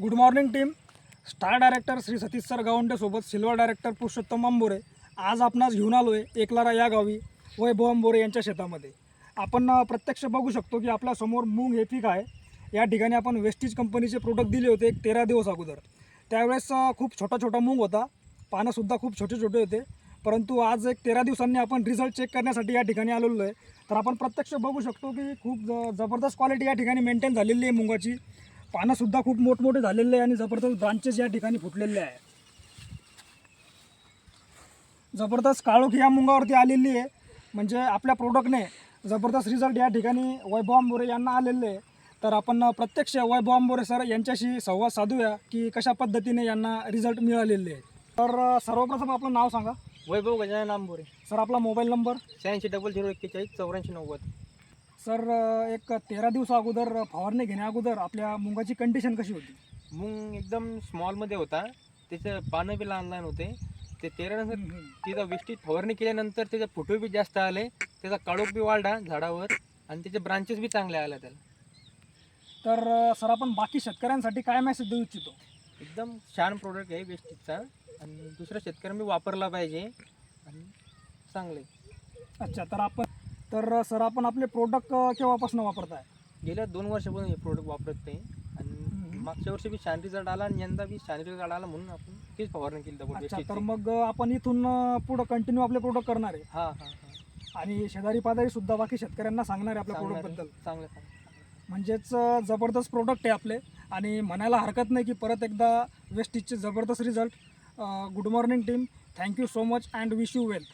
Good morning team star director Shri Satish sir गावंडेसोबत silver director Purushottam Ambore. आज आपणास घेऊन आलो आहे एकलारा या गावी वैभव अंबोरे यांच्या शेतामध्ये. आपण प्रत्यक्ष बघू शकतो की आपल्यासमोर मूग हे पीक आहे. या ठिकाणी आपण वेस्टीज कंपनीचे प्रोडक्ट दिले होते एक तेरा दिवस अगोदर. त्यावेळेस खूप छोटा छोटा मूग होता. पानंसुद्धा खूप छोटे छोटे होते. परंतु आज एक तेरा दिवसांनी आपण रिझल्ट चेक करण्यासाठी या ठिकाणी आलेलो आहे. तर आपण प्रत्यक्ष बघू शकतो की खूप ज जबरदस्त क्वालिटी या ठिकाणी मेंटेन झालेली आहे मुगाची. पानंसुद्धा खूप मोठमोठे झालेले आहे आणि जबरदस्त ब्रांचेस या ठिकाणी फुटलेले आहे. जबरदस्त काळोख या मुंगावरती आलेली आहे. म्हणजे आपल्या प्रोडक्टने जबरदस्त रिझल्ट या ठिकाणी वैभव आंबोरे यांना आलेले आहे. तर आपण प्रत्यक्ष वैभव आंबोरे सर यांच्याशी संवाद साधूया की कशा पद्धतीने यांना रिझल्ट मिळालेले आहे. तर सर्वप्रथम आपलं नाव सांगा. वैभव गजानन आंबोरे सर आपला मोबाईल नंबर शहाऐंशी डबल झिरो एक्केचाळीस चौऱ्याऐंशी नव्वद. सर एक तेरा दिवसा अगोदर फवारणी घेण्या अगोदर आपल्या मुंगाची कंडिशन कशी होती? मूग एकदम स्मॉलमध्ये होता. त्याचे पानं बी लहान लहान होते. ते तेरानंतर तिथं वेस्टीत फवारणी केल्यानंतर त्याचे फुटवे बी जास्त आले. त्याचा काळोख बी वाढला झाडावर आणि त्याचे ब्रांचेस बी चांगले आले त्याला. तर सर आपण बाकी शेतकऱ्यांसाठी काय मेसेज देऊ इच्छितो? एकदम छान प्रोडक्ट आहे वेस्टीजचा आणि दुसऱ्या शेतकऱ्यांनी वापरला पाहिजे. आणि चांगले अच्छा तर आपण तर सर आपण आपले प्रोडक्ट केव्हापासून वापरताय? गेल्या दोन वर्षापासून हे प्रोडक्ट वापरत आहे आणि. मागच्या वर्षी बी छान रिझल्ट आला आणि यंदा बी छान रिझल्ट आला म्हणून आपण तीच फवारणी केली अच्छा तर मग आपण इथून पुढं कंटिन्यू आपले प्रोडक्ट करणार आहे. हां हां हां. आणि शेजारी पाजारी सुद्धा बाकी शेतकऱ्यांना सांगणार आहे आपल्या चांगलं प्रोडक्टबद्दल चांगलं म्हणजेच अ, जबरदस्त प्रोडक्ट आहे आपले. आणि म्हणायला हरकत नाही की परत एकदा वेस्टीजचे जबरदस्त result good morning team thank you so much and wish you well